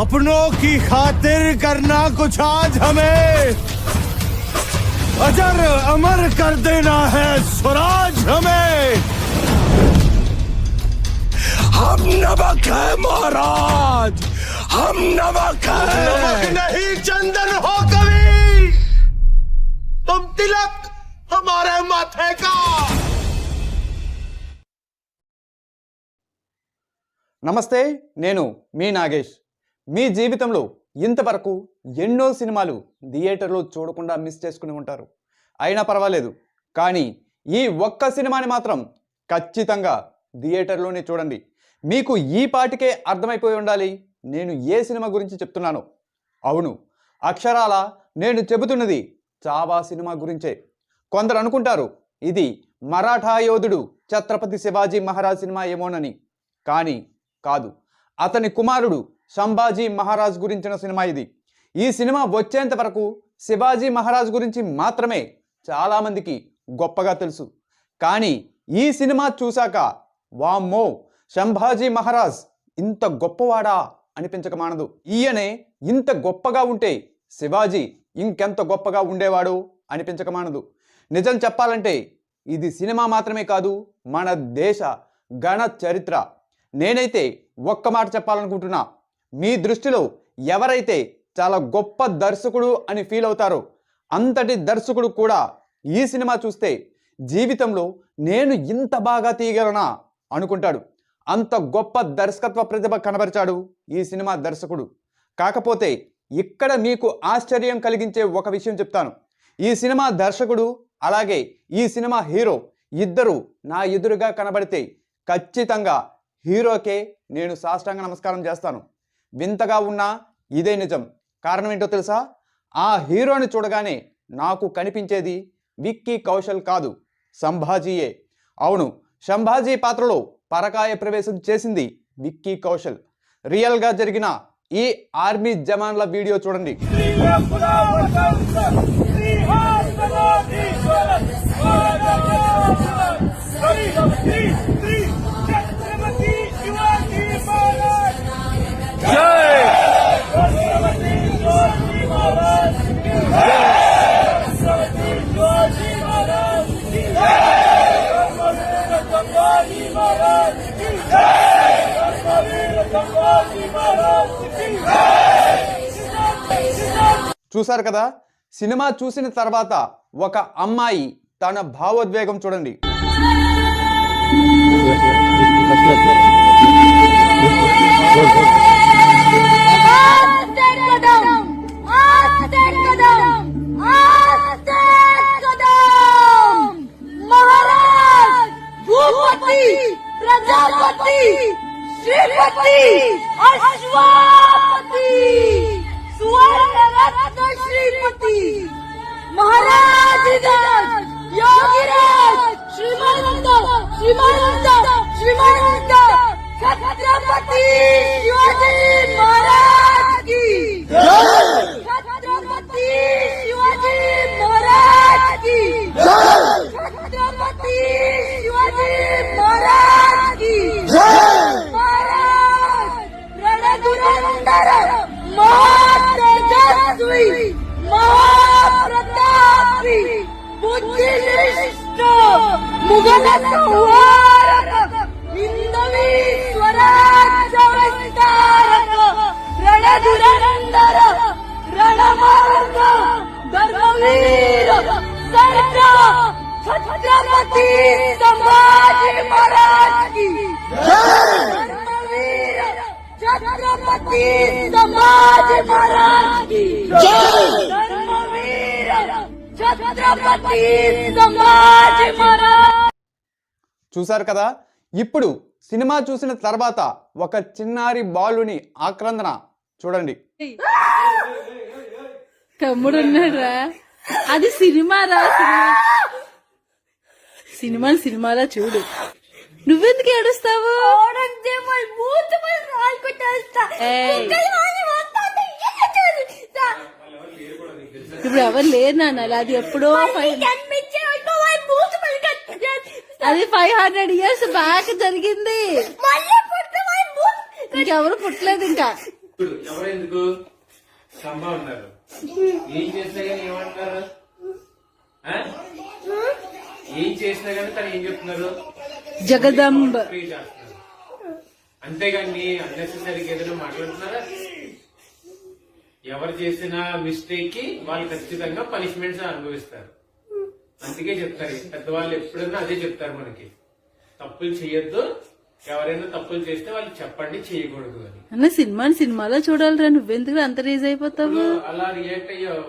अपनों की खातिर करना कुछ आज हमें। अजर अमर कर देना है स्वराज हमें। हम नमक है महाराज। हम नमक है। नमक नहीं, चंदन हो कभी तुम तिलक, हमारे माथे का। నమస్తే నేను మీ నాగేష్. మీ జీవితంలో ఇంతవరకు ఎన్నో సినిమాలు థియేటర్లో చూడకుండా మిస్ చేసుకుని ఉంటారు. అయినా పర్వాలేదు కానీ ఈ ఒక్క సినిమాని మాత్రం ఖచ్చితంగా థియేటర్లోనే చూడండి. మీకు ఈ పాటికే అర్థమైపోయి ఉండాలి నేను ఏ సినిమా గురించి చెప్తున్నాను. అవును అక్షరాల నేను చెబుతున్నది చావా సినిమా గురించే. కొందరు అనుకుంటారు ఇది మరాఠా యోధుడు ఛత్రపతి శివాజీ మహారాజ్ సినిమా ఏమోనని. కానీ కాదు. అతని కుమారుడు సంభాజీ మహారాజ్ గురించిన సినిమా ఇది. ఈ సినిమా వచ్చేంత వరకు శివాజీ మహారాజ్ గురించి మాత్రమే చాలామందికి గొప్పగా తెలుసు. కానీ ఈ సినిమా చూశాక వామ్మో! సంభాజీ మహారాజ్ ఇంత గొప్పవాడా అనిపించక మానదు. ఈయనే ఇంత గొప్పగా ఉంటే శివాజీ ఇంకెంత గొప్పగా ఉండేవాడు అనిపించక మానదు. నిజం చెప్పాలంటే ఇది సినిమా మాత్రమే కాదు మన దేశ గణ చరిత్ర. నేనైతే ఒక్క మాట చెప్పాలనుకుంటున్నా మీ దృష్టిలో ఎవరైతే చాలా గొప్ప దర్శకుడు అని ఫీల్ అవుతారో అంతటి దర్శకుడు కూడా ఈ సినిమా చూస్తే జీవితంలో నేను ఇంత బాగా తీయగలనా అనుకుంటాడు. అంత గొప్ప దర్శకత్వ ప్రతిభ కనబరిచాడు ఈ సినిమా దర్శకుడు. కాకపోతే ఇక్కడ మీకు ఆశ్చర్యం కలిగించే ఒక విషయం చెప్తాను. ఈ సినిమా దర్శకుడు అలాగే ఈ సినిమా హీరో ఇద్దరు నా ఎదురుగా కనబడితే ఖచ్చితంగా హీరోకే నేను సాష్టాంగ నమస్కారం చేస్తాను. వింతగా ఉన్నా ఇదే నిజం. కారణం ఏంటో తెలుసా? ఆ హీరోని చూడగానే నాకు కనిపించేది విక్కీ కౌశల్ కాదు సంభాజీయే. అవును సంభాజీ పాత్రలో పరకాయ ప్రవేశం చేసింది విక్కీ కౌశల్. రియల్గా జరిగిన ఈ ఆర్మీ జవాన్ల వీడియో చూడండి. చూశారు కదా? సినిమా చూసిన తర్వాత ఒక అమ్మాయి తన భావోద్వేగం చూడండి. ప్రజాపతి श्रीपति! अश्वापति! सुवर्ण श्रीपति! महाराज योगीराज! श्रीमंत! श्रीमंत! श्रीमंत! छत्रपति शिवाजी महाराज की! छत्रपति छत्रपती संभाजी महाराज की धर्मवीर संभाजी महाराज की धर्मवीर संभाजी महाराज చూశారు కదా? ఇప్పుడు సినిమా చూసిన తర్వాత ఒక చిన్నారి బాలుని ఆక్రందన చూడండి. తమ్ముడు అది సినిమా రా సినిమా? సినిమా సినిమాలా చూడు. నువ్వెందుకు ఏడుస్తావు. ఇప్పుడు ఎవరు లేరు నాన్న. అది ఎప్పుడో అది ఫైవ్ హండ్రెడ్ ఇయర్స్ బ్యాక్ జరిగింది. ఇంకెవరు పుట్టలేదు ఇంకా. ఇప్పుడు ఎవరు ఎందుకు స్తంభ ఉన్నారు. ఏం చేసినా కానీ ఏమంటున్నారు ఆ? ఏం చేసినా కానీ తను ఏం చెప్తున్నారు? జగదంబ. అంతేగాని అన్నెసెసరీగా ఏదైనా మాట్లాడుతున్నారా? ఎవరు చేసిన మిస్టేక్కి వాళ్ళు ఖచ్చితంగా పనిష్మెంట్స్ అనుభవిస్తారు. అందుకే చెప్తారు. పెద్దవాళ్ళు ఎప్పుడైనా అదే చెప్తారు మనకి. తప్పులు చేయొద్దు ఎవరైనా తప్పులు చేస్తే వాళ్ళు చెప్పండి చేయకూడదు అని. అన్న సినిమాని సినిమాలో చూడాలిరా నువ్వెందుకు అంత రేజ్ అయిపోతావు? అలా రియాక్ట్ అయ్యావు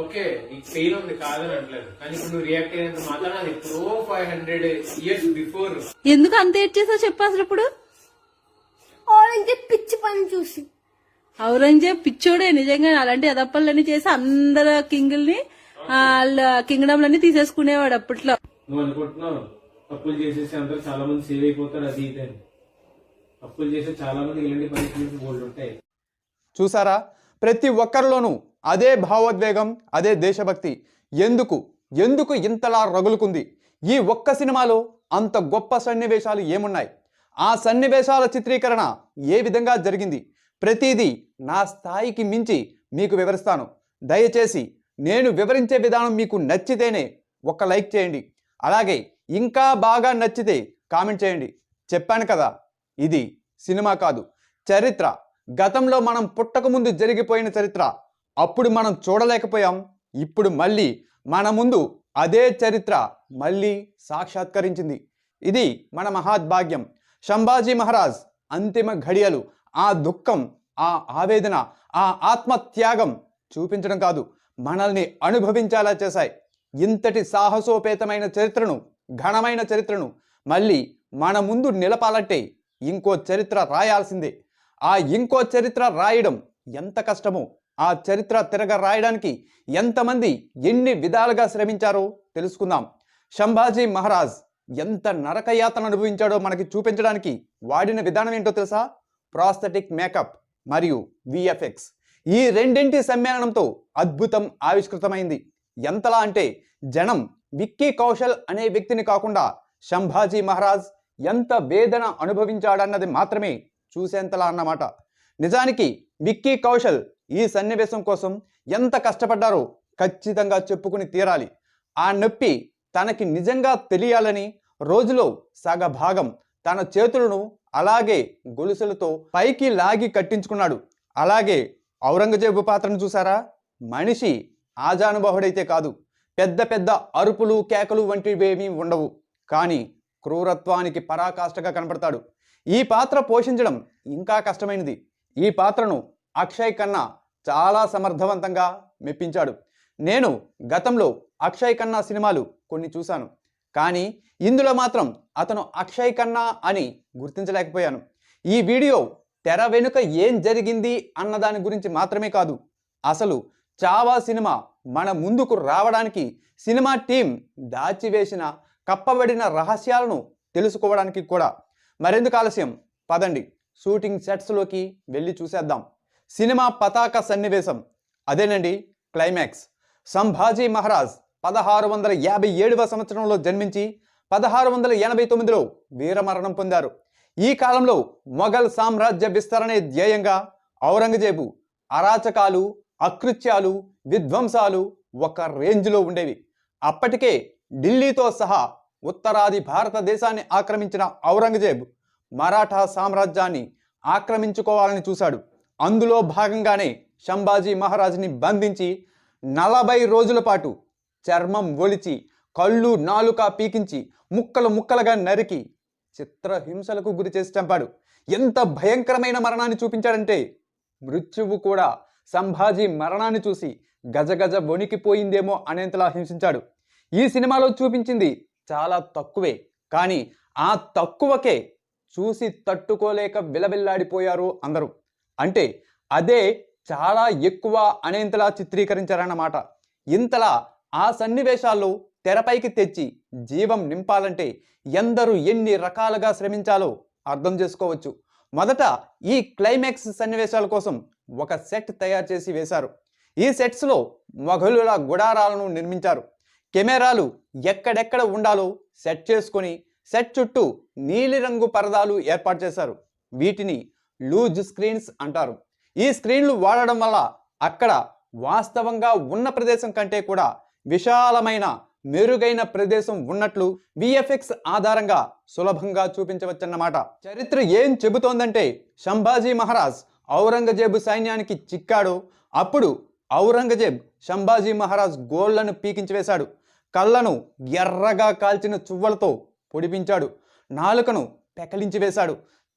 ఓకే నీకు పెయిన్ ఉంది కాదని అంటలేదు కానీ ఇప్పుడు నువ్వు రియాక్ట్ అయినంత మాత్రం అది ఎప్పుడో ఫైవ్ హండ్రెడ్ ఇయర్స్ బిఫోర్ ఎందుకు అంత ఏడ్ చేసావు చెప్పు అసలు ఇప్పుడు? ఆరెంజ్ పిచ్చి పని చూసి. ఔరంగజేబ్ పిచ్చోడే నిజంగా అలాంటి అదప్పలన్నీ చేసి అందరు కింగుల్ని వాళ్ళ కింగ్డమ్లన్నీ తీసేసుకునేవాడు అప్పట్లో. నువ్వు అనుకుంటున్నావు? తప్పులు చేసేసి అందరూ చాలా మంది సేవ్ అయిపోతారు అది ఇది అని. తప్పులు చేసే చాలా మంది ఇలాంటి పనిష్మెంట్స్ బోల్డ్ ఉంటాయి. చూసారా? ప్రతి ఒక్కరిలోనూ అదే భావోద్వేగం అదే దేశభక్తి. ఎందుకు? ఎందుకు ఇంతలా రగులుకుంది? ఈ ఒక్క సినిమాలో అంత గొప్ప సన్నివేశాలు ఏమున్నాయి? ఆ సన్నివేశాల చిత్రీకరణ ఏ విధంగా జరిగింది? ప్రతిదీ నా స్థాయికి మించి మీకు వివరిస్తాను. దయచేసి నేను వివరించే విధానం మీకు నచ్చితేనే ఒక లైక్ చేయండి. అలాగే ఇంకా బాగా నచ్చితే కామెంట్ చేయండి. చెప్పాను కదా ఇది సినిమా కాదు. చరిత్ర. గతంలో మనం పుట్టకముందు జరిగిపోయిన చరిత్ర. అప్పుడు మనం చూడలేకపోయాం. ఇప్పుడు మళ్ళీ మన ముందు అదే చరిత్ర మళ్ళీ సాక్షాత్కరించింది. ఇది మన మహాద్భాగ్యం. సంభాజీ మహారాజ్ అంతిమ ఘడియలు. ఆ దుఃఖం ఆ ఆవేదన ఆ ఆత్మత్యాగం చూపించడం కాదు. మనల్ని అనుభవించేలా చేశాయి. ఇంతటి సాహసోపేతమైన చరిత్రను ఘనమైన చరిత్రను మళ్ళీ మన ముందు నిలపాలంటే ఇంకో చరిత్ర రాయాల్సిందే. ఆ ఇంకో చరిత్ర రాయడం ఎంత కష్టమో ఆ చరిత్ర తిరగ రాయడానికి ఎంతమంది ఎన్ని విధాలుగా శ్రమించారో తెలుసుకుందాం. శంభాజీ మహారాజ్ ఎంత నరకయాతన అనుభవించాడో మనకి చూపించడానికి వాడిన విధానం ఏంటో తెలుసా? ప్రాస్థెటిక్ మేకప్ మరియు విఎఫ్ఎక్స్ ఈ రెండింటి సమ్మేళనంతో అద్భుతం ఆవిష్కృతమైంది. ఎంతలా అంటే జనం విక్కీ కౌశల్ అనే వ్యక్తిని కాకుండా శంభాజీ మహారాజ్ ఎంత వేదన అనుభవించాడన్నది మాత్రమే చూసేంతలా అన్నమాట. నిజానికి విక్కీ కౌశల్ ఈ సన్నివేశం కోసం ఎంత కష్టపడ్డారో ఖచ్చితంగా చెప్పుకుని తీరాలి. ఆ నొప్పి తనకి నిజంగా తెలియాలని రోజులో సగ భాగం తన చేతులను అలాగే గొలుసులతో పైకి లాగి కట్టించుకున్నాడు. అలాగే ఔరంగజేబు పాత్రను చూసారా మనిషి ఆజానుబాహుడైతే కాదు. పెద్ద పెద్ద అరుపులు కేకలు వంటివేమీ ఉండవు. కానీ క్రూరత్వానికి పరాకాష్ఠగా కనపడతాడు. ఈ పాత్ర పోషించడం ఇంకా కష్టమైనది. ఈ పాత్రను అక్షయ్ ఖన్నా చాలా సమర్థవంతంగా మెప్పించాడు. నేను గతంలో అక్షయ్ ఖన్నా సినిమాలు కొన్ని చూశాను. కానీ ఇందులో మాత్రం అతను అక్షయ్ ఖన్నా అని గుర్తించలేకపోయాను. ఈ వీడియో తెర వెనుక ఏం జరిగింది అన్న దాని గురించి మాత్రమే కాదు. అసలు చావా సినిమా మన ముందుకు రావడానికి సినిమా టీం దాచివేసిన కప్పబడిన రహస్యాలను తెలుసుకోవడానికి కూడా. మరెందుకు ఆలస్యం? పదండి. షూటింగ్ సెట్స్లోకి వెళ్ళి చూసేద్దాం. సినిమా పతాక సన్నివేశం. అదేనండి క్లైమాక్స్. సంభాజీ మహారాజ్ పదహారు వందల యాభై ఏడవ సంవత్సరంలో జన్మించి పదహారు వందల ఎనభై తొమ్మిదిలో వీరమరణం పొందారు. ఈ కాలంలో మొఘల్ సామ్రాజ్య విస్తరణే ధ్యేయంగా ఔరంగజేబు అరాచకాలు అకృత్యాలు విధ్వంసాలు ఒక రేంజ్లో ఉండేవి. అప్పటికే ఢిల్లీతో సహా ఉత్తరాది భారతదేశాన్ని ఆక్రమించిన ఔరంగజేబ్ మరాఠా సామ్రాజ్యాన్ని ఆక్రమించుకోవాలని చూశాడు. అందులో భాగంగానే శంభాజీ మహారాజుని బంధించి నలభై రోజుల పాటు చర్మం ఒలిచి కళ్ళు నాలుక పీకించి ముక్కలు ముక్కలుగా నరికి చిత్రహింసలకు గురి చేసి చంపాడు. ఎంత భయంకరమైన మరణాన్ని చూపించాడంటే మృత్యువు కూడా సంభాజీ మరణాన్ని చూసి గజగజ వణికిపోయిందేమో అనేంతలా హింసించాడు. ఈ సినిమాలో చూపించింది చాలా తక్కువే కానీ ఆ తక్కువకే చూసి తట్టుకోలేక విలవిల్లాడిపోయారు అందరూ. అంటే అదే చాలా ఎక్కువ అనేంతలా చిత్రీకరించారన్నమాట. ఇంతలా ఆ సన్నివేశాల్లో తెరపైకి తెచ్చి జీవం నింపాలంటే ఎందరూ ఎన్ని రకాలుగా శ్రమించాలో అర్థం చేసుకోవచ్చు. మొదట ఈ క్లైమాక్స్ సన్నివేశాల కోసం ఒక సెట్ తయారు చేసి వేశారు. ఈ సెట్స్లో మొఘలుల గుడారాలను నిర్మించారు. కెమెరాలు ఎక్కడెక్కడ ఉండాలో సెట్ చేసుకొని సెట్ చుట్టూ నీలిరంగు పరదాలు ఏర్పాటు చేశారు. వీటిని లూజ్ స్క్రీన్స్ అంటారు. ఈ స్క్రీన్లు వాడడం వల్ల అక్కడ వాస్తవంగా ఉన్న ప్రదేశం కంటే కూడా విశాలమైన మెరుగైన ప్రదేశం ఉన్నట్లు విఎఫ్ఎక్స్ ఆధారంగా సులభంగా చూపించవచ్చన్నమాట. చరిత్ర ఏం చెబుతోందంటే శంభాజీ మహారాజ్ ఔరంగజేబు సైన్యానికి చిక్కాడు. అప్పుడు ఔరంగజేబ్ శంభాజీ మహారాజ్ గోళ్ళను పీకించివేశాడు కళ్ళను ఎర్రగా కాల్చిన చువ్వలతో పొడిపించాడు. నాలుకను పెకలించి వేశాడు.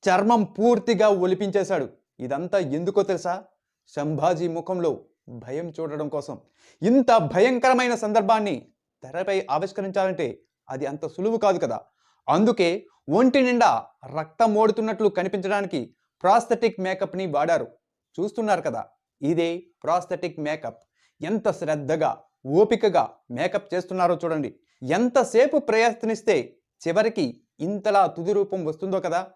చర్మం పూర్తిగా ఒలిపించేశాడు. ఇదంతా ఎందుకో తెలుసా? సంభాజీ ముఖంలో భయం చూడడం కోసం. ఇంత భయంకరమైన సందర్భాన్ని తెరపై ఆవిష్కరించాలంటే అది అంత సులువు కాదు కదా. అందుకే ఒంటి నిండా రక్తం ఓడుతున్నట్లు కనిపించడానికి ప్రాస్థెటిక్ మేకప్ని వాడారు. చూస్తున్నారు కదా ఇదే ప్రాస్థెటిక్ మేకప్. ఎంత శ్రద్ధగా ఓపికగా మేకప్ చేస్తున్నారో చూడండి. ఎంతసేపు ప్రయత్నిస్తే చివరికి ఇంతలా తుది రూపం వస్తుందో కదా.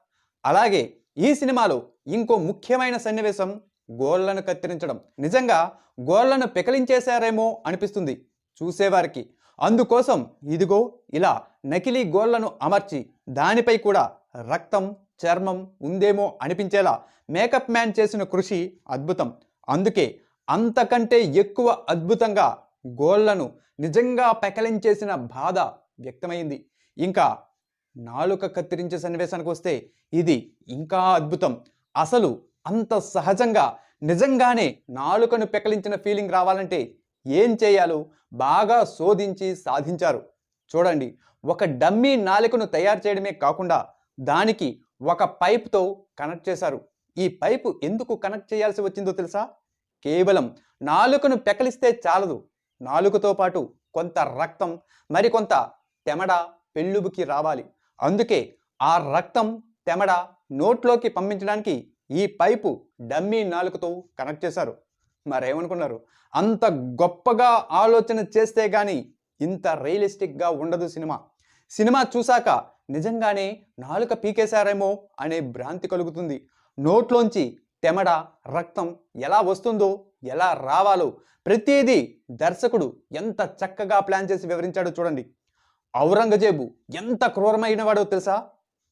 అలాగే ఈ సినిమాలో ఇంకో ముఖ్యమైన సన్నివేశం గోళ్ళను కత్తిరించడం. నిజంగా గోళ్ళను పెకలించేశారేమో అనిపిస్తుంది. చూసేవారికి అందుకోసం ఇదిగో ఇలా నకిలీ గోళ్ళను అమర్చి దానిపై కూడా రక్తం చర్మం ఉందేమో అనిపించేలా మేకప్ మ్యాన్ చేసిన కృషి అద్భుతం. అందుకే అంతకంటే ఎక్కువ అద్భుతంగా గోళ్ళను నిజంగా పెకలించేసిన బాధ వ్యక్తమైంది. ఇంకా నాలుక కత్తిరించే సన్నివేశానికి వస్తే ఇది ఇంకా అద్భుతం. అసలు అంత సహజంగా నిజంగానే నాలుకను పెకలించిన ఫీలింగ్ రావాలంటే ఏం చేయాలో బాగా శోధించి సాధించారు. చూడండి ఒక డమ్మీ నాలుకను తయారు చేయడమే కాకుండా దానికి ఒక పైప్తో కనెక్ట్ చేశారు. ఈ పైపు ఎందుకు కనెక్ట్ చేయాల్సి వచ్చిందో తెలుసా? కేవలం నాలుకను పెకలిస్తే చాలదు. నాలుకతో పాటు కొంత రక్తం మరికొంత తెమడ పెళ్ళుబుకి రావాలి. అందుకే ఆ రక్తం తెమడ నోట్లోకి పంపించడానికి ఈ పైపు డమ్మీ నాలుకతో కనెక్ట్ చేశారు. మరేమనుకున్నారు? అంత గొప్పగా ఆలోచన చేస్తే కానీ ఇంత రియలిస్టిక్గా ఉండదు సినిమా. సినిమా చూశాక నిజంగానే నాలుక పీకేశారేమో అనే భ్రాంతి కలుగుతుంది. నోట్లోంచి తెమడ రక్తం ఎలా వస్తుందో ఎలా రావాలో ప్రతిదీ దర్శకుడు ఎంత చక్కగా ప్లాన్ చేసి వివరించాడో చూడండి. ఔరంగజేబు ఎంత క్రూరమైనవాడో తెలుసా?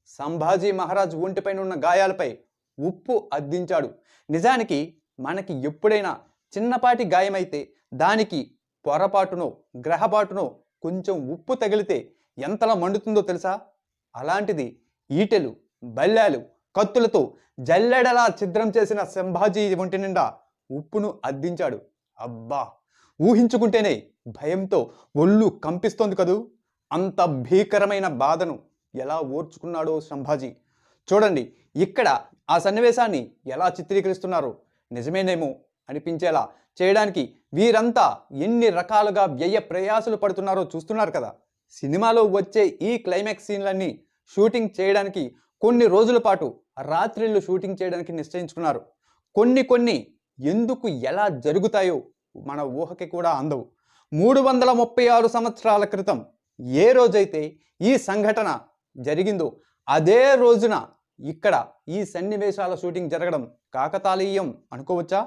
సంభాజీ మహారాజ్ ఒంటిపైన ఉన్న గాయాలపై ఉప్పు అద్దించాడు. నిజానికి మనకి ఎప్పుడైనా చిన్నపాటి గాయమైతే దానికి పొరపాటునో గ్రహపాటునో కొంచెం ఉప్పు తగిలితే ఎంతలా మండుతుందో తెలుసా? అలాంటిది ఈటెలు బల్లాలు కత్తులతో జల్లెడలా ఛిద్రం చేసిన సంభాజీ ఒంటి నిండా ఉప్పును అద్దించాడు. అబ్బా! ఊహించుకుంటేనే భయంతో ఒళ్ళు కంపిస్తోంది కదూ! అంత భీకరమైన బాధను ఎలా ఓర్చుకున్నాడో సంభాజీ చూడండి ఇక్కడ ఆ సన్నివేశాన్ని ఎలా చిత్రీకరిస్తున్నారో. నిజమేనేమో అనిపించేలా చేయడానికి వీరంతా ఎన్ని రకాలుగా వ్యయ ప్రయాసలు పడుతున్నారో చూస్తున్నారు కదా. సినిమాలో వచ్చే ఈ క్లైమాక్స్ సీన్లన్నీ షూటింగ్ చేయడానికి కొన్ని రోజుల పాటు రాత్రిళ్ళు షూటింగ్ చేయడానికి నిశ్చయించుకున్నారు. కొన్ని కొన్ని ఎందుకు ఎలా జరుగుతాయో మన ఊహకి కూడా అందవు. మూడు వందల ముప్పై ఆరు సంవత్సరాల క్రితం ఏ రోజైతే ఈ సంఘటన జరిగిందో అదే రోజున ఇక్కడ ఈ సన్నివేశాల షూటింగ్ జరగడం కాకతాళీయం అనుకోవచ్చా?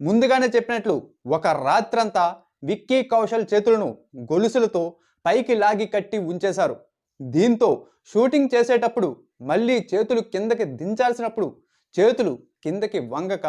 ముందుగానే చెప్పినట్లు ఒక రాత్రంతా విక్కీ కౌశల్ చేతులను గొలుసులతో పైకి లాగి కట్టి ఉంచేశారు. దీంతో షూటింగ్ చేసేటప్పుడు మళ్ళీ చేతులు కిందకి దించాల్సినప్పుడు చేతులు కిందకి వంగక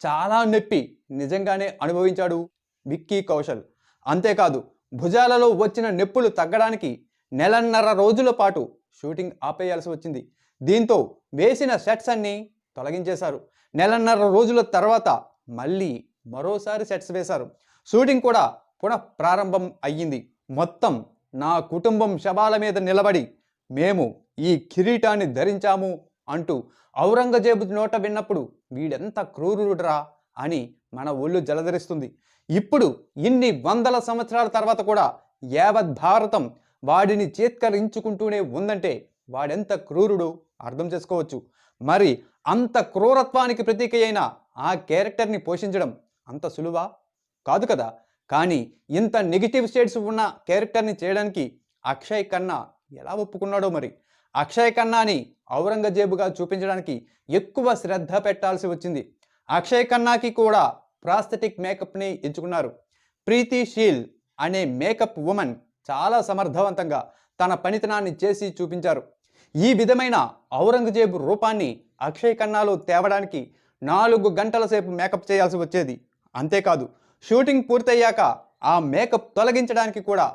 చాలా నొప్పి నిజంగానే అనుభవించాడు విక్కీ కౌశల్. అంతేకాదు భుజాలలో వచ్చిన నొప్పులు తగ్గడానికి నెలన్నర రోజుల పాటు షూటింగ్ ఆపేయాల్సి వచ్చింది. దీంతో వేసిన సెట్స్ అన్నీ తొలగించేశారు. నెలన్నర రోజుల తర్వాత మళ్ళీ మరోసారి సెట్స్ వేశారు. షూటింగ్ కూడా పునః ప్రారంభం అయ్యింది. మొత్తం నా కుటుంబం శవాల మీద నిలబడి మేము ఈ కిరీటాన్ని ధరించాము అంటూ ఔరంగజేబు నోట విన్నప్పుడు వీడెంత క్రూరుడురా అని మన ఒళ్ళు జలధరిస్తుంది. ఇప్పుడు ఇన్ని వందల సంవత్సరాల తర్వాత కూడా యావత్ భారతం వాడిని చేత్కరించుకుంటూనే ఉందంటే వాడెంత క్రూరుడు? అర్థం చేసుకోవచ్చు. మరి అంత క్రూరత్వానికి ప్రతీక అయిన ఆ క్యారెక్టర్ని పోషించడం అంత సులువా? కాదు కదా. కానీ ఇంత నెగిటివ్ స్టేట్స్ ఉన్న క్యారెక్టర్ని చేయడానికి అక్షయ్ ఖన్నా ఎలా ఒప్పుకున్నాడో మరి? అక్షయ్ ఖన్నాని ఔరంగజేబుగా చూపించడానికి ఎక్కువ శ్రద్ధ పెట్టాల్సి వచ్చింది. అక్షయ్ ఖన్నాకి కూడా ప్రాస్థెటిక్ మేకప్ని ఎంచుకున్నారు. ప్రీతి షీల్ అనే మేకప్ ఉమెన్ చాలా సమర్థవంతంగా తన పనితనాన్ని చేసి చూపించారు. ఈ విధమైన ఔరంగజేబు రూపాన్ని అక్షయ్ ఖన్నాలో తేవడానికి నాలుగు గంటల సేపు మేకప్ చేయాల్సి వచ్చేది. అంతేకాదు షూటింగ్ పూర్తయ్యాక ఆ మేకప్ తొలగించడానికి కూడా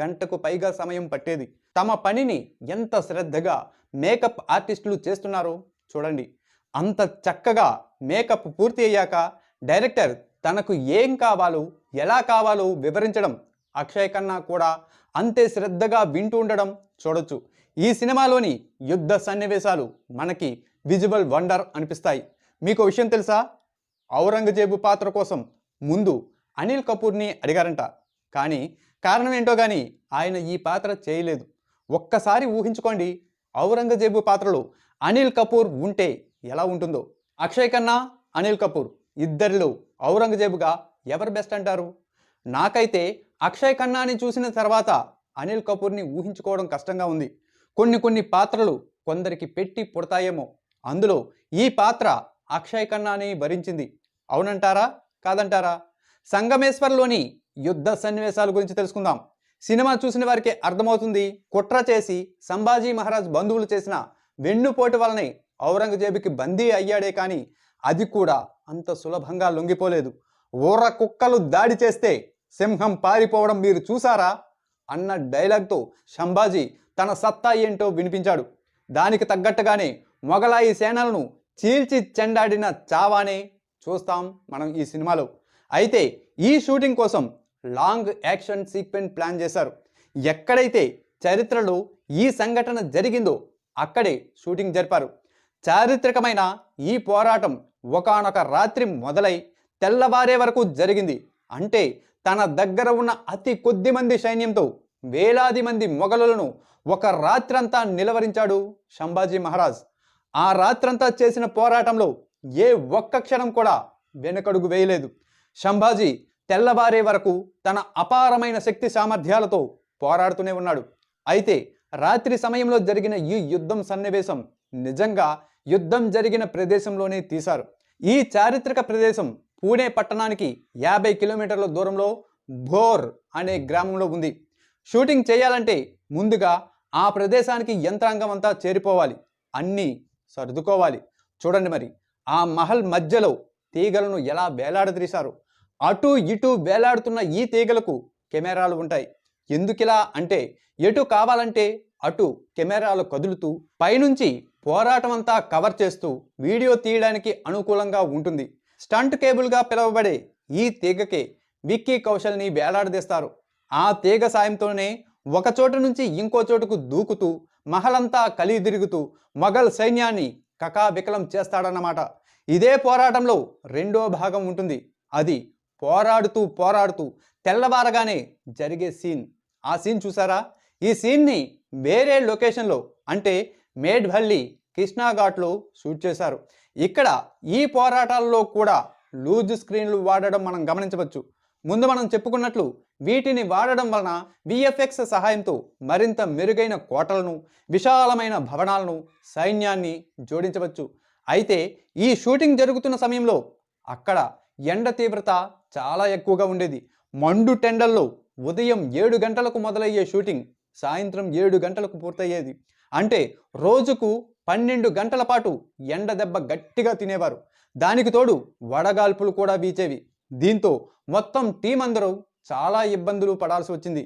గంటకు పైగా సమయం పట్టేది. తమ పనిని ఎంత శ్రద్ధగా మేకప్ ఆర్టిస్టులు చేస్తున్నారో చూడండి. అంత చక్కగా మేకప్ పూర్తి అయ్యాక డైరెక్టర్ తనకు ఏం కావాలో ఎలా కావాలో వివరించడం అక్షయ్ ఖన్నా కూడా అంతే శ్రద్ధగా వింటూ ఉండడం చూడొచ్చు. ఈ సినిమాలోని యుద్ధ సన్నివేశాలు మనకి విజువల్ వండర్ అనిపిస్తాయి. మీకు విషయం తెలుసా? ఔరంగజేబు పాత్ర కోసం ముందు అనిల్ కపూర్ని అడిగారంట. కానీ కారణం ఏంటో కానీ ఆయన ఈ పాత్ర చేయలేదు. ఒక్కసారి ఊహించుకోండి ఔరంగజేబు పాత్రలో అనిల్ కపూర్ ఉంటే ఎలా ఉంటుందో. అక్షయ్ ఖన్నా అనిల్ కపూర్ ఇద్దరిలో ఔరంగజేబుగా ఎవరు బెస్ట్ అంటారు? నాకైతే అక్షయ్ ఖన్నాని చూసిన తర్వాత అనిల్ కపూర్ని ఊహించుకోవడం కష్టంగా ఉంది. కొన్ని కొన్ని పాత్రలు కొందరికి పెట్టి పుడతాయేమో. అందులో ఈ పాత్ర అక్షయ్ ఖన్నాని భరించింది. అవునంటారా? కాదంటారా? సంగమేశ్వర్లోని యుద్ధ సన్నివేశాల గురించి తెలుసుకుందాం. సినిమా చూసిన వారికి అర్థమవుతుంది కుట్ర చేసి సంభాజీ మహారాజ్ బంధువులు చేసిన వెన్నుపోటు వలనే ఔరంగజేబుకి బందీ అయ్యాడే కానీ అది కూడా అంత సులభంగా లొంగిపోలేదు. ఊర కుక్కలు దాడి చేస్తే సింహం పారిపోవడం మీరు చూసారా? అన్న డైలాగ్తో సంభాజీ తన సత్తా ఏంటో వినిపించాడు. దానికి తగ్గట్టుగానే మొఘలాయి సేనలను చీల్చి చెండాడిన చావానే చూస్తాం మనం ఈ సినిమాలో. అయితే ఈ షూటింగ్ కోసం లాంగ్ యాక్షన్ సీక్వెన్స్ ప్లాన్ చేశారు. ఎక్కడైతే చరిత్రలో ఈ సంఘటన జరిగిందో అక్కడే షూటింగ్ జరిపారు. చారిత్రకమైన ఈ పోరాటం ఒకానొక రాత్రి మొదలై తెల్లవారే వరకు జరిగింది. అంటే తన దగ్గర ఉన్న అతి కొద్ది మంది సైన్యంతో వేలాది మంది మొఘలులను ఒక రాత్రంతా నిలవరించాడు సంభాజీ మహారాజ్. ఆ రాత్రంతా చేసిన పోరాటంలో ఏ ఒక్క క్షణం కూడా వెనకడుగు వేయలేదు. సంభాజీ తెల్లవారే వరకు తన అపారమైన శక్తి సామర్థ్యాలతో పోరాడుతూనే ఉన్నాడు. అయితే రాత్రి సమయంలో జరిగిన ఈ యుద్ధం సన్నివేశం నిజంగా యుద్ధం జరిగిన ప్రదేశంలోనే తీశారు. ఈ చారిత్రక ప్రదేశం పూణే పట్టణానికి యాభై కిలోమీటర్ల దూరంలో భోర్ అనే గ్రామంలో ఉంది. షూటింగ్ చేయాలంటే ముందుగా ఆ ప్రదేశానికి యంత్రాంగం అంతా చేరిపోవాలి. అన్నీ సర్దుకోవాలి. చూడండి మరి ఆ మహల్ మధ్యలో తీగలను ఎలా వేలాడదీశారు? అటు ఇటు వేలాడుతున్న ఈ తీగలకు కెమెరాలు ఉంటాయి. ఎందుకిలా అంటే ఎటు కావాలంటే అటు కెమెరాలు కదులుతూ పైనుంచి పోరాటం అంతా కవర్ చేస్తూ వీడియో తీయడానికి అనుకూలంగా ఉంటుంది. స్టంట్ కేబుల్గా పిలువబడే ఈ తీగకే విక్కీ కౌశల్ని వేలాడదీస్తారు. ఆ తీగ సాయంతోనే ఒక చోటు నుంచి ఇంకో చోటుకు దూకుతూ మహలంతా కలిగి తిరుగుతూ మొఘల్ సైన్యాన్ని కకాబికలం చేస్తాడన్నమాట. ఇదే పోరాటంలో రెండో భాగం ఉంటుంది. అది పోరాడుతూ పోరాడుతూ తెల్లవారగానే జరిగే సీన్. ఆ సీన్ చూసారా ఈ సీన్ని వేరే లొకేషన్లో అంటే మేడ్భల్లి కృష్ణాఘాట్లో షూట్ చేశారు. ఇక్కడ ఈ పోరాటాల్లో కూడా లూజ్ స్క్రీన్లు వాడడం మనం గమనించవచ్చు. ముందు మనం చెప్పుకున్నట్లు వీటిని వాడడం వలన విఎఫ్ఎక్స్ సహాయంతో మరింత మెరుగైన కోటలను విశాలమైన భవనాలను సైన్యాన్ని జోడించవచ్చు. అయితే ఈ షూటింగ్ జరుగుతున్న సమయంలో అక్కడ ఎండ తీవ్రత చాలా ఎక్కువగా ఉండేది. మండు టెండల్లో ఉదయం ఏడు గంటలకు మొదలయ్యే షూటింగ్ సాయంత్రం ఏడు గంటలకు పూర్తయ్యేది. అంటే రోజుకు పన్నెండు గంటల పాటు ఎండ దెబ్బ గట్టిగా తినేవారు. దానికి తోడు వడగాల్పులు కూడా వీచేవి. దీంతో మొత్తం టీం అందరూ చాలా ఇబ్బందులు పడాల్సి వచ్చింది.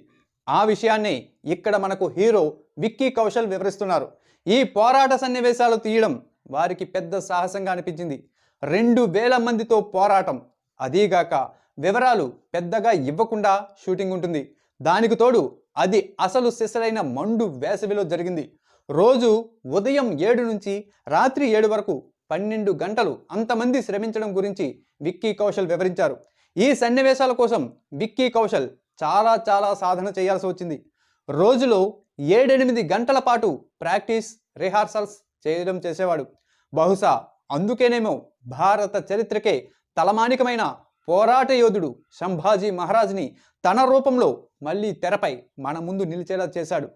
ఆ విషయాన్ని ఇక్కడ మనకు హీరో విక్కీ కౌశల్ వివరిస్తున్నారు. ఈ పోరాట సన్నివేశాలు తీయడం వారికి పెద్ద సాహసంగా అనిపించింది. రెండు వేల మందితో పోరాటం అదీగాక వివరాలు పెద్దగా ఇవ్వకుండా షూటింగ్ ఉంటుంది. దానికి తోడు అది అసలు సిసలైన మండు వేసవిలో జరిగింది. రోజు ఉదయం ఏడు నుంచి రాత్రి ఏడు వరకు పన్నెండు గంటలు అంతమంది శ్రమించడం గురించి విక్కీ కౌశల్ వివరించారు. ఈ సన్నివేశాల కోసం విక్కీ కౌశల్ చాలా చాలా సాధన చేయాల్సి వచ్చింది. రోజులో ఏడెనిమిది గంటల పాటు ప్రాక్టీస్ రిహార్సల్స్ చేయడం చేసేవాడు. బహుశా అందుకేనేమో భారత చరిత్రకే తలమానికమైన పోరాట యోధుడు సంభాజీ మహారాజ్ని తన రూపంలో మళ్ళీ తెరపై మన ముందు నిలిచేలా చేశాడు.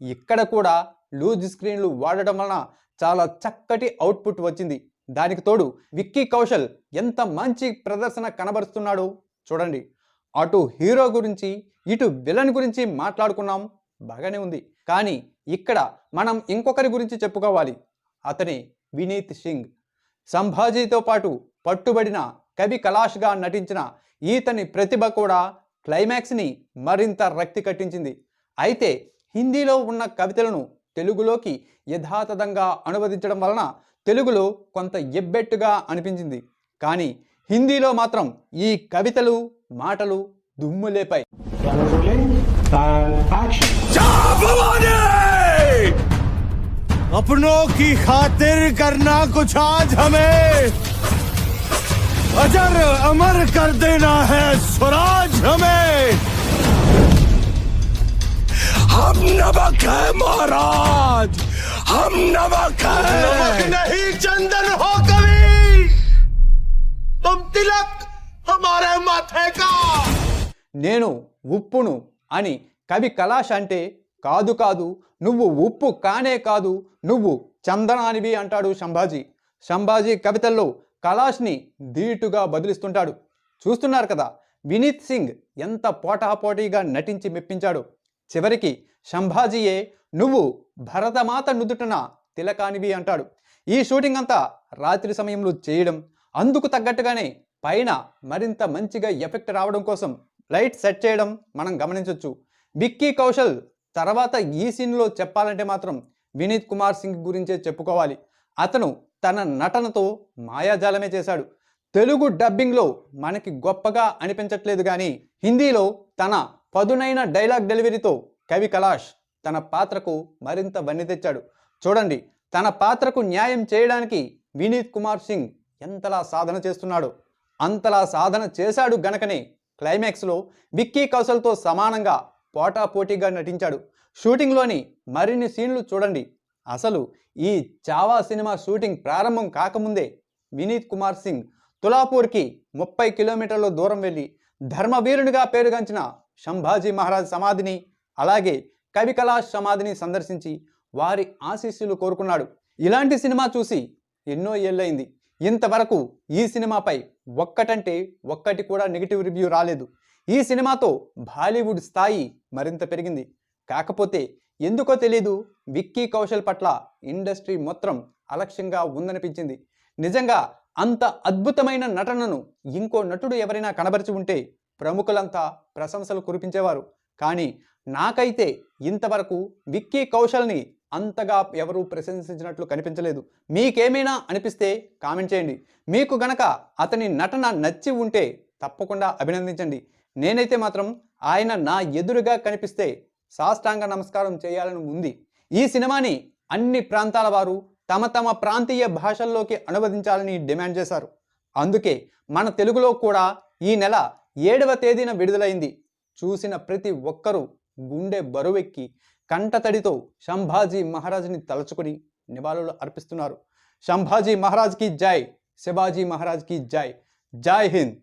ఇక్కడ కూడా లూజ్ స్క్రీన్లు వాడటం వలన చాలా చక్కటి అవుట్పుట్ వచ్చింది. దానికి తోడు విక్కీ కౌశల్ ఎంత మంచి ప్రదర్శన కనబరుస్తున్నాడో చూడండి. అటు హీరో గురించి ఇటు విలన్ గురించి మాట్లాడుకున్నాం బాగానే ఉంది. కానీ ఇక్కడ మనం ఇంకొకరి గురించి చెప్పుకోవాలి. అతని వినీత్ సింగ్. సంభాజీతో పాటు పట్టుబడిన కవి కలాష్గా నటించిన ఈతని ప్రతిభ కూడా క్లైమాక్స్ని మరింత రక్తి కట్టించింది. అయితే హిందీలో ఉన్న కవితలను తెలుగులోకి యథాతథంగా అనువదించడం వలన తెలుగులో కొంత ఎబ్బెట్టుగా అనిపించింది కానీ హిందీలో మాత్రం ఈ కవితలు మాటలు దుమ్ము లేపాయి Camera rolling. And action. अपनों की खातिर करना कुछ आज हमें अजर अमर कर देना है स्वराज हमें हम नमक है महाराज हम नमक है नमक नहीं चंदन हो कभी तुम तिलक हमारे माथे का నేను ఉప్పును అని కవి కలాష్ అంటే కాదు కాదు నువ్వు ఉప్పు కానే కాదు నువ్వు చందనానివి అంటాడు సంభాజీ సంభాజీ కవితల్లో కలాష్ని ధీటుగా బదిలిస్తుంటాడు చూస్తున్నారు కదా వినీత్ సింగ్ ఎంత పోటాపోటీగా నటించి మెప్పించాడు చివరికి సంభాజీయే నువ్వు భరతమాత నుదుటన తిలకానివి అంటాడు. ఈ షూటింగ్ అంతా రాత్రి సమయంలో చేయడం అందుకు తగ్గట్టుగానే పైన మరింత మంచిగా ఎఫెక్ట్ రావడం కోసం లైట్ సెట్ చేయడం మనం గమనించవచ్చు విక్కీ కౌశల్ తర్వాత ఈ సీన్లో చెప్పాలంటే మాత్రం వినీత్ కుమార్ సింగ్ గురించే చెప్పుకోవాలి. అతను తన నటనతో మాయాజాలమే చేశాడు. తెలుగు డబ్బింగ్లో మనకి గొప్పగా అనిపించట్లేదు కానీ హిందీలో తన పదునైన డైలాగ్ డెలివరీతో కవి కలాష్ తన పాత్రకు మరింత వన్ని తెచ్చాడు. చూడండి తన పాత్రకు న్యాయం చేయడానికి వినీత్ కుమార్ సింగ్ ఎంతలా సాధన చేస్తున్నాడో. అంతలా సాధన చేశాడు గనకనే క్లైమాక్స్లో విక్కీ కౌశల్తో సమానంగా పోటాపోటీగా నటించాడు. షూటింగ్లోని మరిన్ని సీన్లు చూడండి. అసలు ఈ చావా సినిమా షూటింగ్ ప్రారంభం కాకముందే వినీత్ కుమార్ సింగ్ తులాపూర్కి ముప్పై కిలోమీటర్ల దూరం వెళ్ళి ధర్మవీరునిగా పేరుగాంచిన సంభాజీ మహారాజ్ సమాధిని అలాగే కవికళా సమాధిని సందర్శించి వారి ఆశీస్సులు కోరుకున్నాడు. ఇలాంటి సినిమా చూసి ఎన్నో ఏళ్ళైంది ఇంతవరకు ఈ సినిమాపై ఒక్కటంటే ఒక్కటి కూడా నెగిటివ్ రివ్యూ రాలేదు. ఈ సినిమాతో బాలీవుడ్ స్థాయి మరింత పెరిగింది. కాకపోతే ఎందుకో తెలీదు విక్కీ కౌశల్ పట్ల ఇండస్ట్రీ మొత్తం అలక్ష్యంగా ఉందనిపించింది. నిజంగా అంత అద్భుతమైన నటనను ఇంకో నటుడు ఎవరైనా కనబరిచి ఉంటే ప్రముఖులంతా ప్రశంసలు కురిపించేవారు. కానీ నాకైతే ఇంతవరకు విక్కీ కౌశల్ని అంతగా ఎవరూ ప్రశంసించినట్లు కనిపించలేదు. మీకేమైనా అనిపిస్తే కామెంట్ చేయండి. మీకు గనక అతని నటన నచ్చి ఉంటే తప్పకుండా అభినందించండి. నేనైతే మాత్రం ఆయన నా ఎదురుగా కనిపిస్తే సాష్టాంగ నమస్కారం చేయాలని ఉంది. ఈ సినిమాని అన్ని ప్రాంతాల వారు తమ తమ ప్రాంతీయ భాషల్లోకి అనువదించాలని డిమాండ్ చేశారు. అందుకే మన తెలుగులో కూడా ఈ నెల ఏడవ తేదీన విడుదలైంది. చూసిన ప్రతి ఒక్కరూ గుండె బరువెక్కి కంటతడితో సంభాజీ మహారాజ్ని తలచుకొని నివాళులు అర్పిస్తున్నారు. సంభాజీ మహారాజ్కి జై శివాజీ మహారాజ్కి జై. జై హింద్.